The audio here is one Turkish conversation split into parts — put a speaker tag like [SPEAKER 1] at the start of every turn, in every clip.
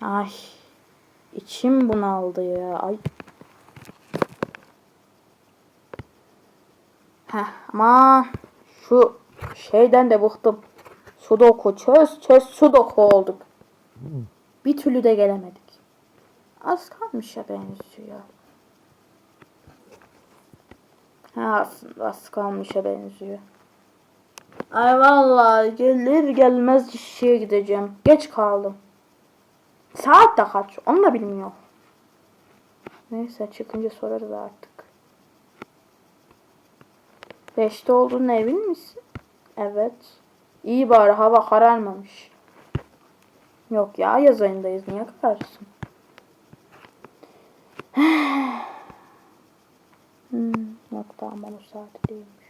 [SPEAKER 1] Ay. içim bunaldı ya. Ay. Heh, aman şu şeyden de bıktım. Sudoku çöz çöz sudoku olduk. Bir türlü de gelemedik. Az kalmış ya benziyor. Ha aslında az kalmışa benziyor. Ay vallahi gelir gelmez işe gideceğim. Geç kaldım. Saat de kaç? Onu da bilmiyor. Neyse çıkınca sorarız artık. Beşte olduğuna emin misin? Evet. İyi bari hava kararmamış. Yok ya yaz ayındayız. Niye kararsın? hmm, yok tamam o saati değilmiş.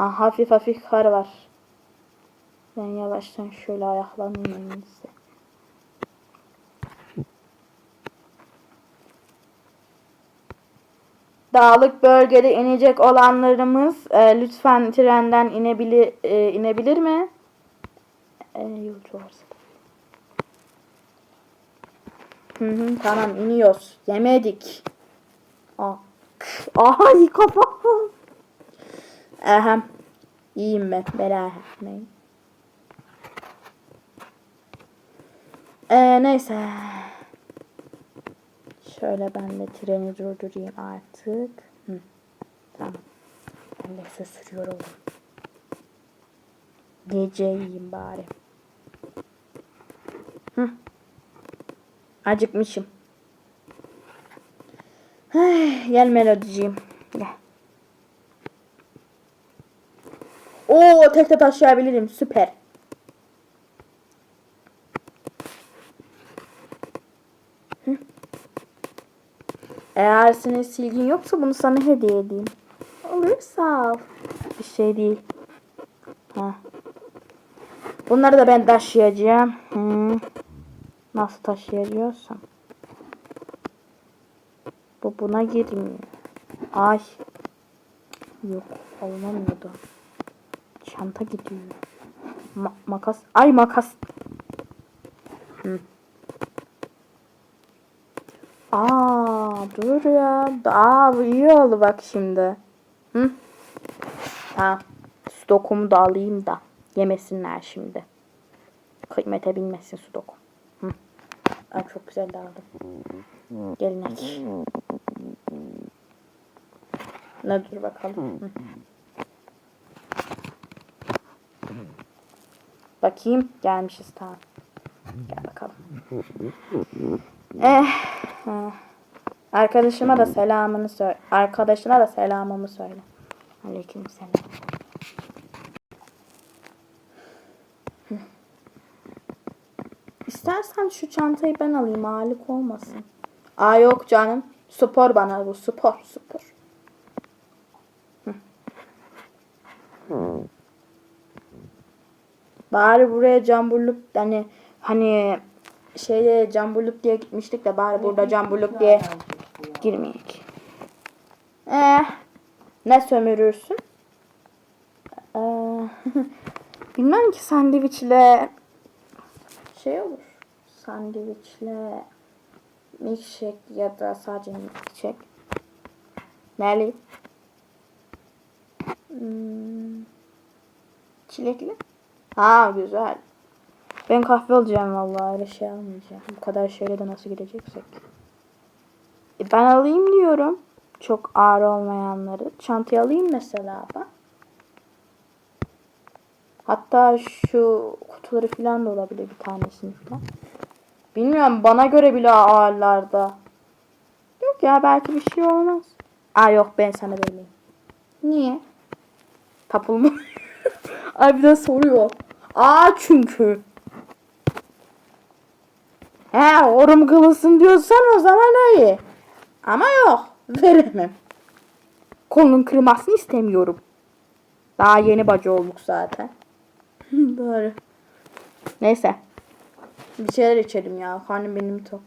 [SPEAKER 1] Aa, hafif hafif kar var. Ben yavaştan şöyle ayaklanayım en. Dağlık bölgede inecek olanlarımız e, lütfen trenden inebilir e, inebilir mi? E, yolcu varsa. Hı hı, tamam iniyoruz. Yemedik. Aa. Ay kafam. Ehem. İyiyim ben. Merak etmeyin. Ee, neyse. Şöyle ben de treni durdurayım artık. Hı. Tamam. Ben de söz sürüyorum. Gece yiyeyim bari. Hı. Acıkmışım. Ay, gel melodiciğim. Gel. Oo tek de taşıyabilirim. Süper. Eğer senin silgin yoksa bunu sana hediye edeyim. Olur sağ ol. Bir şey değil. Ha. Bunları da ben taşıyacağım. Hı. Nasıl taşıyabiliyorsam. Bu buna girmiyor. Ay. Yok alınamıyordu. Çanta gidiyor. Ma- makas. Ay makas. Hı. Aa dur ya. Aa iyi oldu bak şimdi. Hı? Tamam. Stokumu da alayım da. Yemesinler şimdi. Kıymete bilmesin sudoku. Hı. Ay çok güzel aldım. Gelinek. Ne dur bakalım. Hı. Bakayım gelmişiz tamam. Gel bakalım. Eh, eh. Arkadaşıma da selamını söyle. Arkadaşına da selamımı söyle. Aleyküm selam. İstersen şu çantayı ben alayım ağırlık olmasın. Aa yok canım. Spor bana bu spor spor. Hı. Bari buraya camburluk hani hani şeyde camburluk diye gitmiştik de bari burada camburluk diye girmeyek. Eh, ne sömürürsün? Ee, bilmem ki sandviçle şey olur. Sandviçle milkshake ya da sadece milkshake. Neli? Hmm, çilekli. Ha güzel. Ben kahve alacağım vallahi öyle şey almayacağım. Bu kadar şeyle de nasıl gideceksek. E ben alayım diyorum. Çok ağır olmayanları. Çantayı alayım mesela ben. Hatta şu kutuları falan da olabilir bir tanesini falan. Bilmiyorum bana göre bile ağırlarda. Yok ya belki bir şey olmaz. Aa yok ben sana vermeyeyim. Niye? Tapulma. De soruyor. Aa çünkü. He orum kıvılsın diyorsan o zaman iyi. Ama yok. Veremem. Kolunun kırmasını istemiyorum. Daha yeni bacı olduk zaten. Doğru. Neyse. Bir şeyler içelim ya. Karnım benim tok.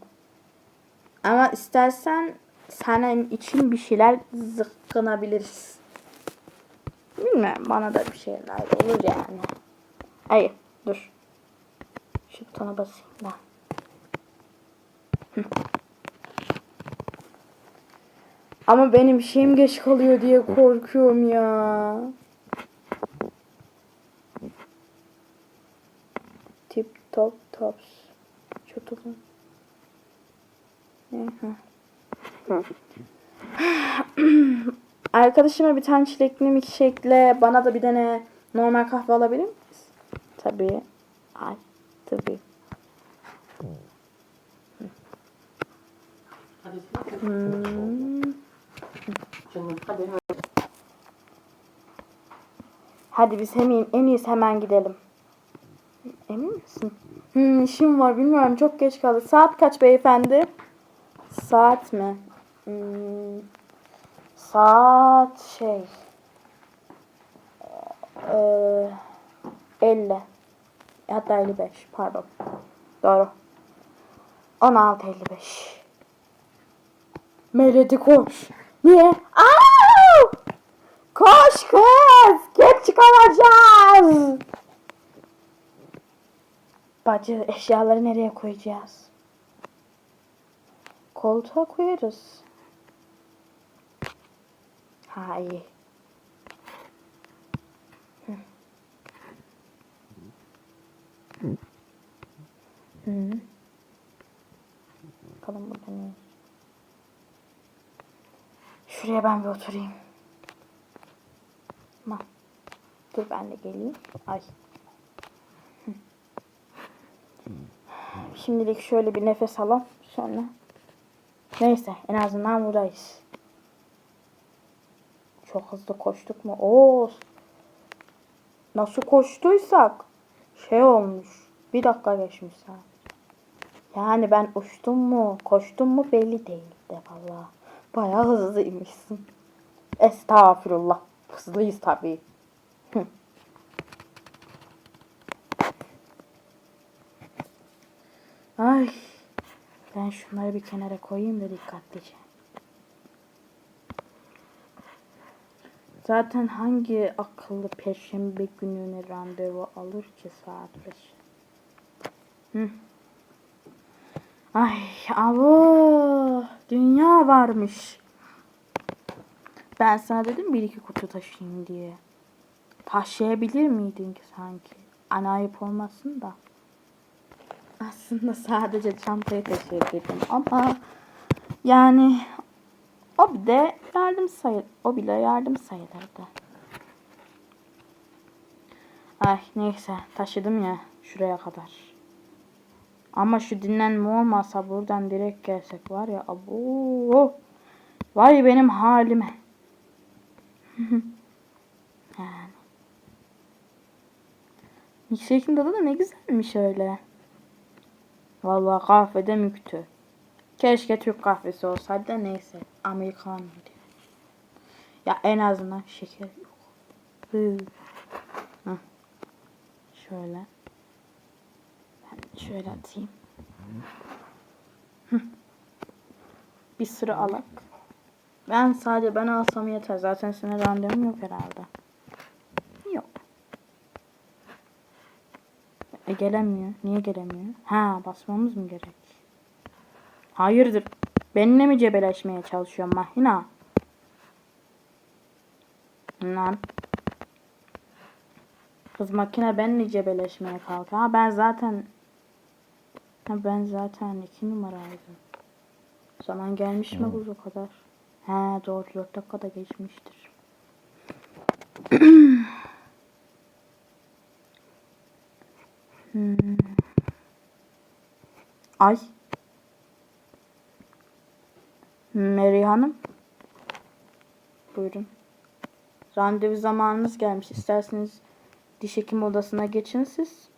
[SPEAKER 1] Ama istersen senin için bir şeyler zıkkınabiliriz. Mi? Bana da bir şeyler olur yani. Hayır dur. Şu butona basayım ben. Hı. Ama benim şeyim geç kalıyor diye korkuyorum ya. Tip top tops. Çotulun. Ne? Arkadaşıma bir tane çilekli milkshake'le bana da bir tane normal kahve alabilir miyiz? Tabii. Ay, tabii. Hmm.
[SPEAKER 2] Hadi
[SPEAKER 1] biz hemen en iyisi hemen gidelim. Emin misin? Hmm, işim var bilmiyorum çok geç kaldı. Saat kaç beyefendi? Saat mi? Hmm, saat şey. Ee, 50. Hatta 55 pardon. Doğru. 16.55. Melody koş. Niye? Aa! Koş kız! Geç kalacağız! Bacı eşyaları nereye koyacağız? Koltuğa koyarız. Ha iyi. Hı. Bakalım burada ne? Şuraya ben bir oturayım. Tamam. Dur ben de geleyim. Ay. Şimdilik şöyle bir nefes alalım. Sonra. Neyse en azından buradayız. Çok hızlı koştuk mu? Oo. Nasıl koştuysak şey olmuş. Bir dakika geçmiş sadece. Yani ben uçtum mu, koştum mu belli değil de valla. Bayağı hızlıymışsın. Estağfurullah. Hızlıyız tabii. Ay. Ben şunları bir kenara koyayım da dikkatlice. Zaten hangi akıllı perşembe gününe randevu alır ki saat beş? Hı. Ay Allah dünya varmış. Ben sana dedim bir iki kutu taşıyayım diye. Taşıyabilir miydin ki sanki? Ana olmasın da. Aslında sadece çantayı taşıyabilirim ama yani o bir de yardım sayılır. O bile yardım sayılırdı. Ay neyse taşıdım ya şuraya kadar. Ama şu dinlenme olmasa buradan direkt gelsek var ya abo. Vay benim halime. yani. Milkshake'in tadı da ne güzelmiş öyle. Vallahi kahvede müktü. Keşke Türk kahvesi olsaydı neyse. Amerikan diye. Ya en azından şeker yok. Hı. Şöyle. Ben şöyle atayım. Bir sürü alak. Ben sadece ben alsam yeter. Zaten senin randevum yok herhalde. Yok. E gelemiyor. Niye gelemiyor? Ha basmamız mı gerek? Hayırdır? Benimle mi cebeleşmeye çalışıyorsun mahina? Lan. Kız makine benimle cebeleşmeye kalktı. Ha ben zaten ha ben zaten iki numaraydım. Zaman gelmiş mi kız o kadar? He doğru 4 dakikada geçmiştir. Hmm. Ay. Mary Hanım. Buyurun. Randevu zamanınız gelmiş. İsterseniz diş hekim odasına geçin siz.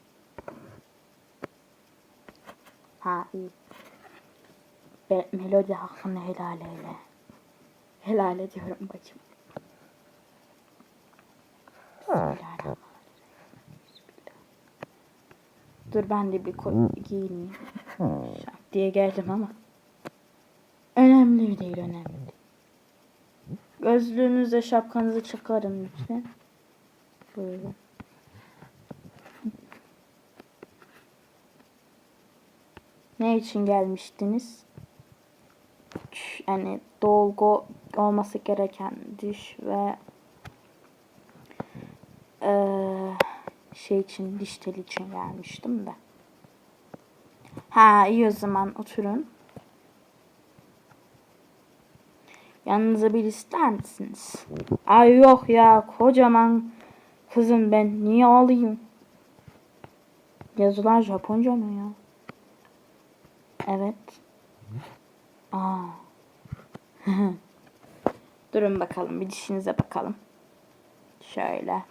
[SPEAKER 1] Ha iyi. Be Melodi hakkını helal eyle. Helal ediyorum bacım. Bismillahirrahmanirrahim. Dur ben de bir giyineyim. Şak diye geldim ama. Önemli değil, önemli. Gözlüğünüzle şapkanızı çıkarın lütfen. Buyurun. Ne için gelmiştiniz? Yani dolgu olması gereken diş ve eee, şey için diş teli için gelmiştim de. Ha iyi o zaman oturun. Yanınıza bir ister misiniz? Ay yok ya kocaman kızım ben niye alayım? Yazılar Japonca mı ya? Evet. Aa. Durun bakalım bir dişinize bakalım. Şöyle.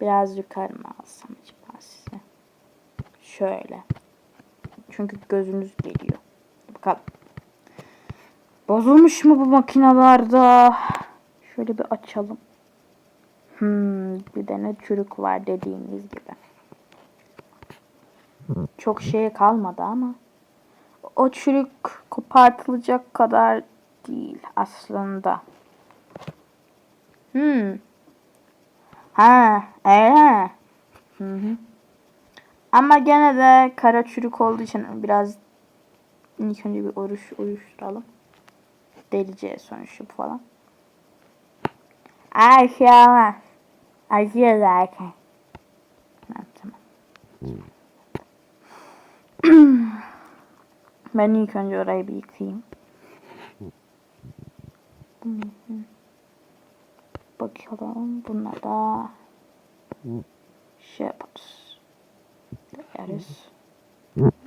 [SPEAKER 1] Biraz yukarı mı alsam acaba size? Şöyle. Çünkü gözünüz geliyor. Bakalım. Bozulmuş mu bu makinalarda? Şöyle bir açalım. Hmm, bir tane çürük var dediğiniz gibi. Çok şeye kalmadı ama. O çürük kopartılacak kadar değil aslında. Hmm. Ha, öyle. Hı hı. Ama gene de kara çürük olduğu için biraz ilk önce bir oruç uyuşturalım. Deliciye sonuçta falan. Ay şey olmaz. Acıyor zaten. Tamam. ben ilk önce orayı bir yıkayayım. Bakalım buna da şey yaparız. Deriz.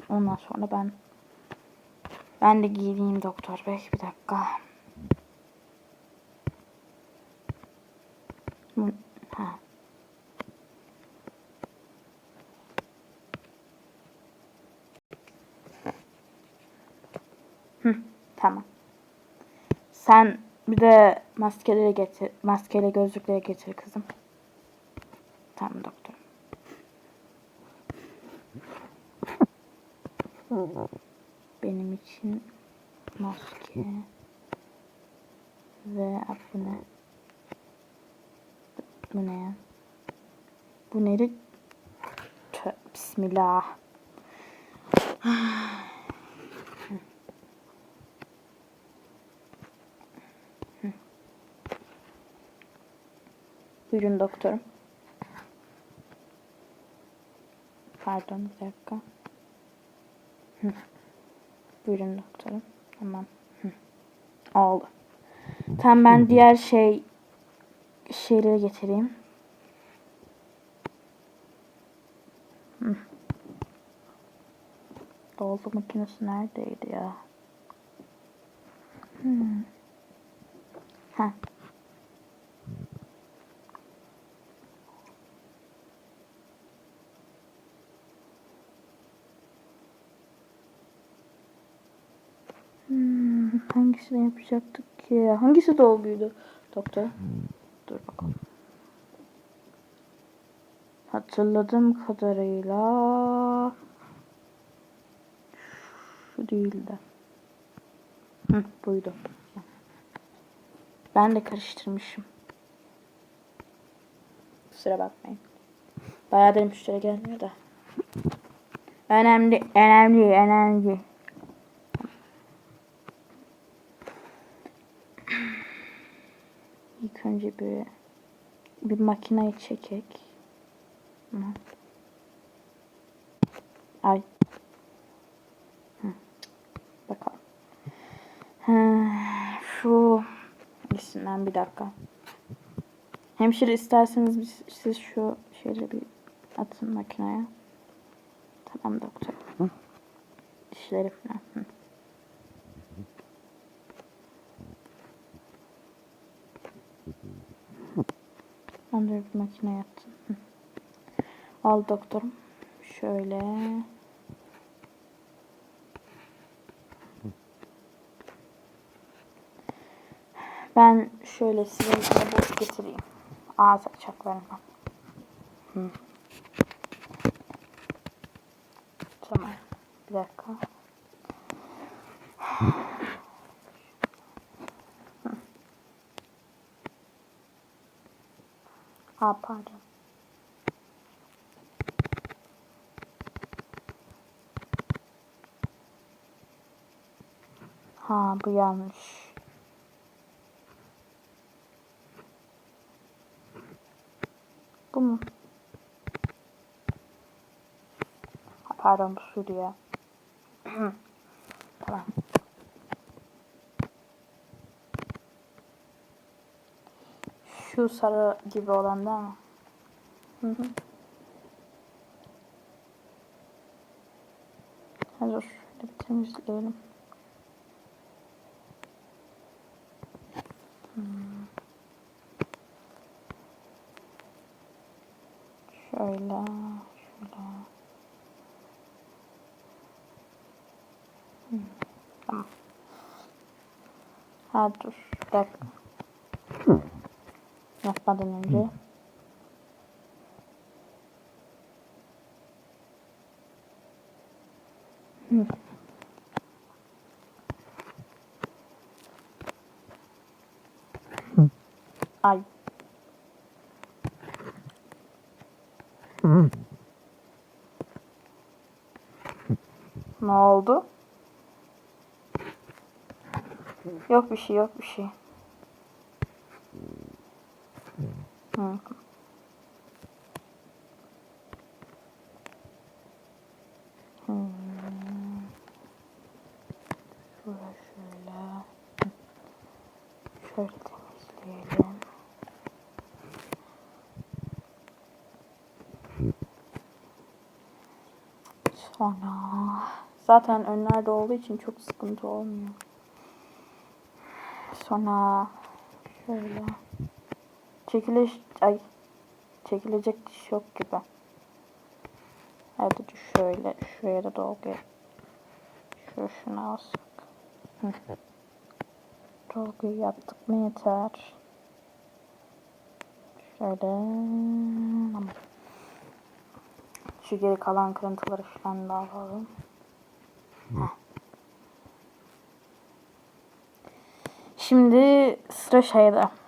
[SPEAKER 1] Ondan sonra ben ben de giyineyim doktor bey bir dakika. Ha. Hı, tamam. Sen bir de maskeleri getir, maskeyle gözlükleri getir kızım. Tamam doktor. İçin maske ve bu ne? Bu ne ya? Bu neydi? Tö- Bismillah. Buyurun doktorum. Pardon bir dakika. Buyurun doktorum. Tamam. Hı. Oldu. Tamam ben diğer şey şeyleri getireyim. Hı. Dolgu makinesi neredeydi ya? Hmm. Ha. Hangisini yapacaktık ki? Hangisi dolguydu doktor? Dur bakalım. Hatırladığım kadarıyla şu değildi. Hı, buydu. Ben de karıştırmışım. Kusura bakmayın. Bayağıdır müşteri gelmiyor da. Önemli, önemli, önemli. İlk önce bir bir makinayı çekek. Hı. Ay. Hı. Bakalım. Hı, şu isimden bir dakika. Hemşire isterseniz biz, siz şu şeyleri bir atın makineye. Tamam doktor. Dişleri falan. Hı. Onları bir makineye attım. Hı. Al doktorum. Şöyle. Ben şöyle size içine boş getireyim. Ağız açaklarından. Hı. Tamam. Bir dakika. Ha pardon. Ha bu yanlış. Bu mu? Pardon bu Suriye. tamam. Şu sarı gibi olan değil mi? Hı hı. Hadi dur. Şöyle temizleyelim. Hmm. Şöyle, şöyle. Hmm, Tamam. Hadi dur. Bir dakika. Yapmadan önce. Hı. Ay. Ne oldu? Yok bir şey, yok bir şey. Hı. Hmm. Şöyle şöyle. Şöyle temizleyelim. Sonra zaten önlerde olduğu için çok sıkıntı olmuyor. Sonra şöyle çekiliş ay çekilecek diş yok gibi. Hadi şöyle şuraya da dolgu şu şunu alsak. Hı. Dolguyu yaptık mı yeter. Şöyle tamam. Şu geri kalan kırıntıları falan da alalım. Heh. Şimdi sıra şeyde.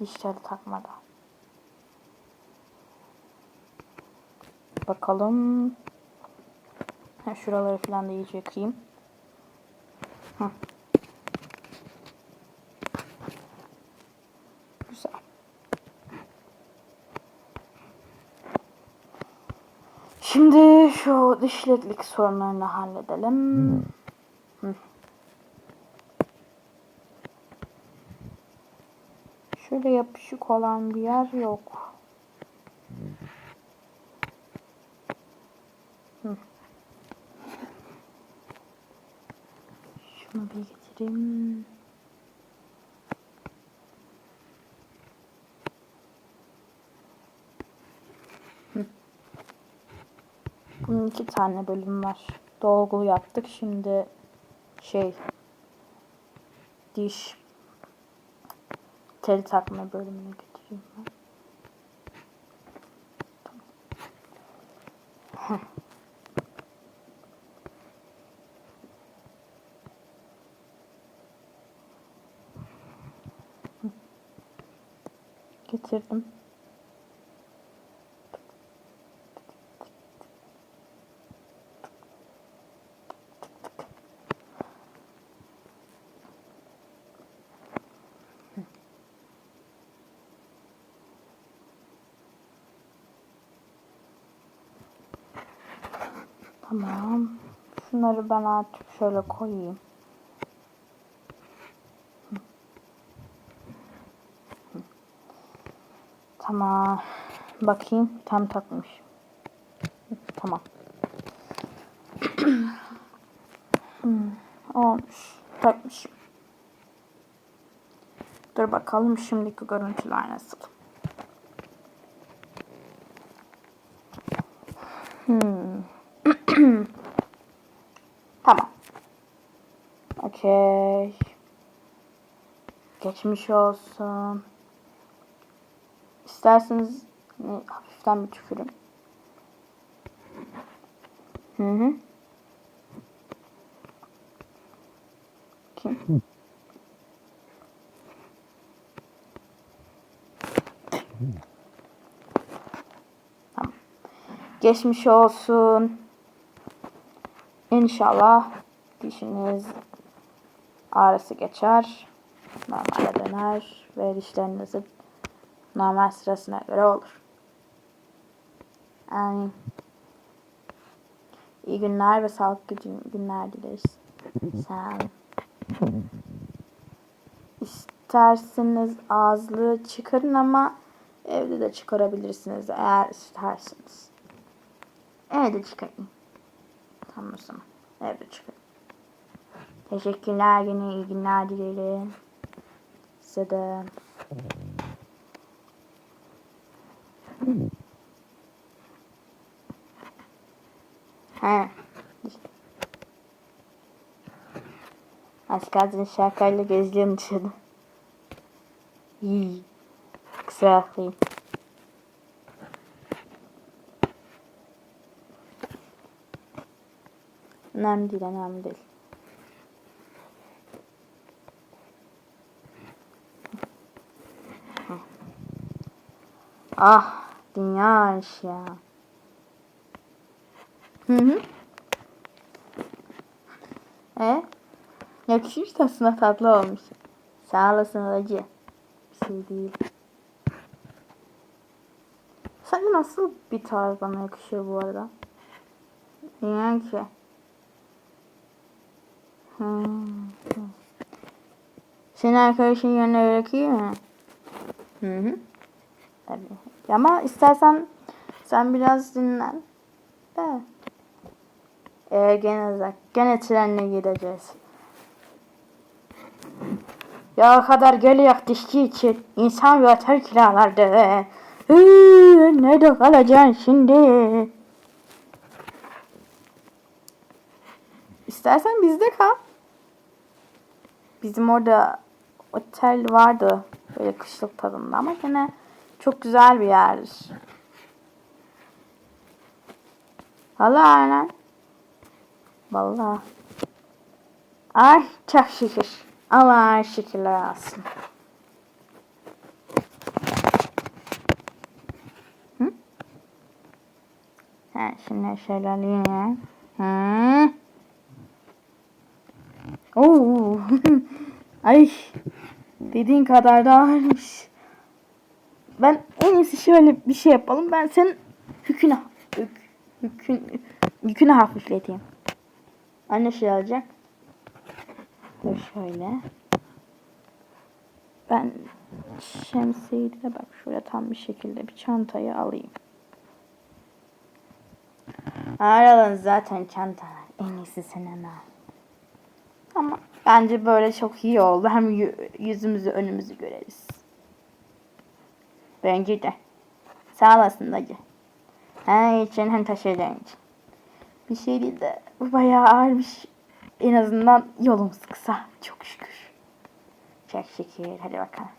[SPEAKER 1] Dişleri takmada. Bakalım. Ha, şuraları falan da iyice yıkayayım. Hı. Güzel. Şimdi şu dişleklik sorunlarını halledelim. Hı. Şöyle yapışık olan bir yer yok. Hı. Şunu bir getireyim. Bunun iki tane bölüm var. Dolgu yaptık. Şimdi şey diş tel takma bölümüne getireyim ben. Getirdim. Tamam. Şunları ben artık şöyle koyayım. Tamam. Bakayım tam takmış. Tamam. Olmuş. Takmışım. Dur bakalım şimdiki görüntüler nasıl. Hmm. Tamam. Okey. Geçmiş olsun. İsterseniz ne, hafiften bir tükürün. Hı hı. Kim? Tamam. Geçmiş olsun. İnşallah dişiniz ağrısı geçer. Normale döner ve dişlerinizin normal sırasına göre olur. Yani iyi günler ve sağlıklı gün- günler dileriz. Olun. İsterseniz ağızlığı çıkarın ama evde de çıkarabilirsiniz eğer isterseniz. Evde çıkarın. Tamam o zaman. Evde çıkarın. Teşekkürler yine iyi günler dilerim. Size de. He. Az kalsın şarkıyla geziyorum dışarıda. İyi. Kusura bakmayın. Önemli değil, önemli değil. Ah, dünya ya. Hı hı. E? Yakışmış da aslında tatlı olmuş. Sağ olasın acı. Bir şey değil. Sence nasıl bir tarz bana yakışıyor bu arada? Bilmiyorum ki. Hmm. Senin arkadaşın yerine bırakayım mı? Hı hı. Tabii. Ama istersen sen biraz dinlen. De. Ee, gene uzak. Gene trenle gideceğiz. Ya kadar geliyor dişçi için. İnsan bir otel kiralardı. Hıı, nerede kalacaksın şimdi? İstersen bizde kal. Bizim orada otel vardı. Böyle kışlık tadında ama gene çok güzel bir yer. Vallahi aynen. Vallahi. Ay çok şükür. Allah'a şükürler olsun. Hı? Ha, şimdi şöyle alayım. Hı? Oo. Ay. Dediğin kadar da ağırmış. Ben en iyisi şöyle bir şey yapalım. Ben senin yükünü yük, yükün, yükünü hafifleteyim. Anne şey alacak. Dur şöyle. Ben şemsiyeyi de bak şöyle tam bir şekilde bir çantayı alayım. Aralan zaten çantalar. En iyisi senin al. Ama bence böyle çok iyi oldu. Hem yü- yüzümüzü önümüzü göreriz. Bence de. Sağ olasın dayı. Ha için hem taşıyacağın için. Bir şey değil de bu bayağı ağırmış. En azından yolumuz kısa. Çok şükür. Çok şükür. Hadi bakalım.